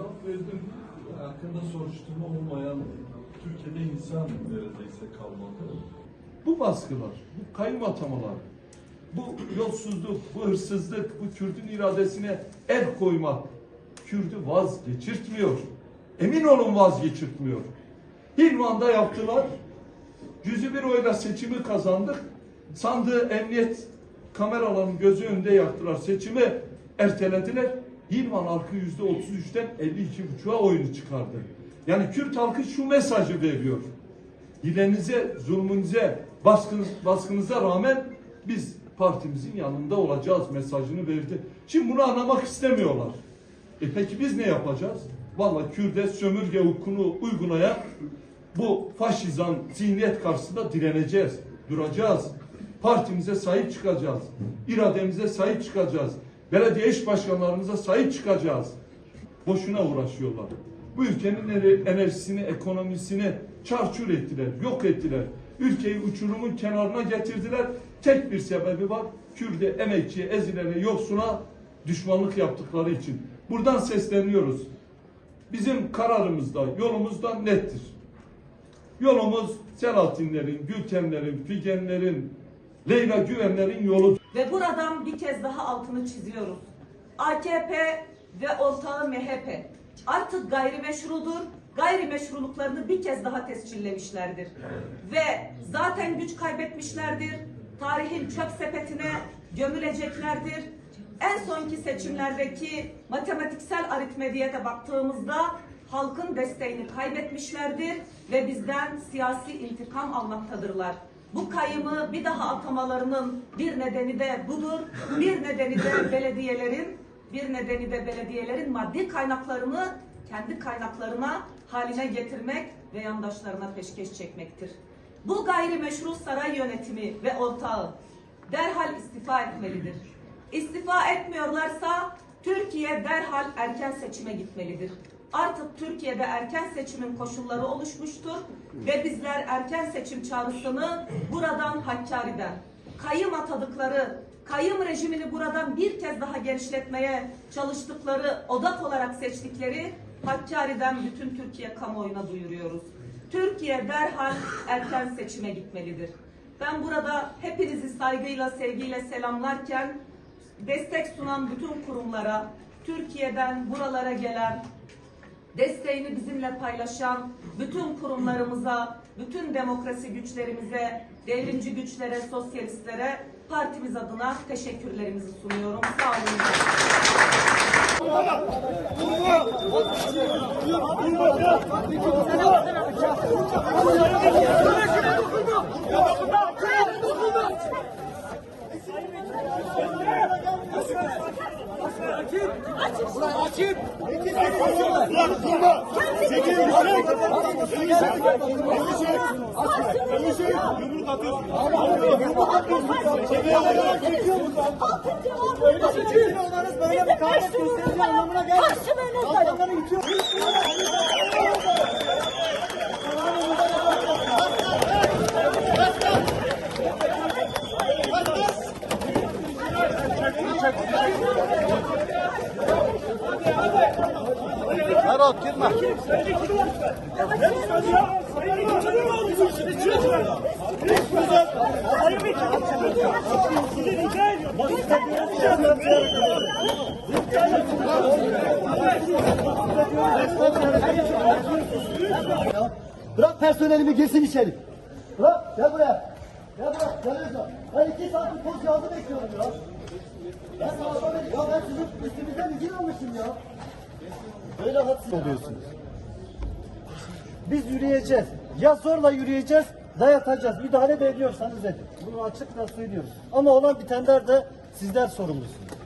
cevap verdim. Hakkında soruşturma olmayan Türkiye'de insan neredeyse kalmadı. Bu baskılar, bu kayyum atamalar, bu yolsuzluk, bu hırsızlık, bu Kürt'ün iradesine el koymak Kürt'ü vazgeçirtmiyor. Emin olun vazgeçirtmiyor. Hilvan'da yaptılar. Yüzü bir oyla seçimi kazandık. Sandığı emniyet kameraların gözü önünde yaktılar. Seçimi ertelediler. Hilvan halkı yüzde 33'ten 52,5'a oyunu çıkardı. Yani Kürt halkı şu mesajı veriyor. Hilenize, zulmünüze, baskınız, baskınıza rağmen biz partimizin yanında olacağız mesajını verdi. Şimdi bunu anlamak istemiyorlar. E peki biz ne yapacağız? Vallahi Kürt'e sömürge hukukunu uygulayan bu faşizan zihniyet karşısında direneceğiz, duracağız. Partimize sahip çıkacağız. irademize sahip çıkacağız. Belediye iş başkanlarımıza sahip çıkacağız. Boşuna uğraşıyorlar. Bu ülkenin ener- enerjisini, ekonomisini çarçur ettiler, yok ettiler. Ülkeyi uçurumun kenarına getirdiler. Tek bir sebebi var. Kürde, emekçiye, ezilene, yoksuna düşmanlık yaptıkları için. Buradan sesleniyoruz. Bizim kararımızda, yolumuzda nettir. Yolumuz Selahattinlerin, Gültenlerin, Figenlerin, Leyla Güvenlerin yoludur. Ve buradan bir kez daha altını çiziyoruz. AKP ve ortağı MHP artık gayrimeşrudur. Gayrimeşruluklarını bir kez daha tescillemişlerdir. Ve zaten güç kaybetmişlerdir. Tarihin çöp sepetine gömüleceklerdir. En sonki seçimlerdeki matematiksel aritmetiğe de baktığımızda halkın desteğini kaybetmişlerdir ve bizden siyasi intikam almaktadırlar. Bu kayımı bir daha atamalarının bir nedeni de budur. Bir nedeni de belediyelerin, bir nedeni de belediyelerin maddi kaynaklarını kendi kaynaklarına haline getirmek ve yandaşlarına peşkeş çekmektir. Bu gayrimeşru saray yönetimi ve ortağı derhal istifa etmelidir. İstifa etmiyorlarsa Türkiye derhal erken seçime gitmelidir. Artık Türkiye'de erken seçimin koşulları oluşmuştur ve bizler erken seçim çağrısını buradan Hakkari'den, kayım atadıkları, kayım rejimini buradan bir kez daha genişletmeye çalıştıkları, odak olarak seçtikleri Hakkari'den bütün Türkiye kamuoyuna duyuruyoruz. Türkiye derhal erken seçime gitmelidir. Ben burada hepinizi saygıyla, sevgiyle selamlarken destek sunan bütün kurumlara, Türkiye'den buralara gelen, desteğini bizimle paylaşan bütün kurumlarımıza, bütün demokrasi güçlerimize, devrimci güçlere, sosyalistlere partimiz adına teşekkürlerimizi sunuyorum. Sağ olun. Böyle mukavemet gösterdiği anlamına gelmez. Adamları Erol girme. Bırak personelimi girsin içeri. Bırak gel buraya. Gel buraya. Gel Özcan. Ben iki saattir polis yardım bekliyorum ya. Ben sabahtan beri ya ben sizin üstünüzden izin almışım ya. Böyle hadsız oluyorsunuz. Biz yürüyeceğiz. Ya zorla yürüyeceğiz, dayatacağız. Müdahale ediyorsanız edin. Bunu açıkça söylüyoruz. Ama olan bitenler de sizler sorumlusunuz.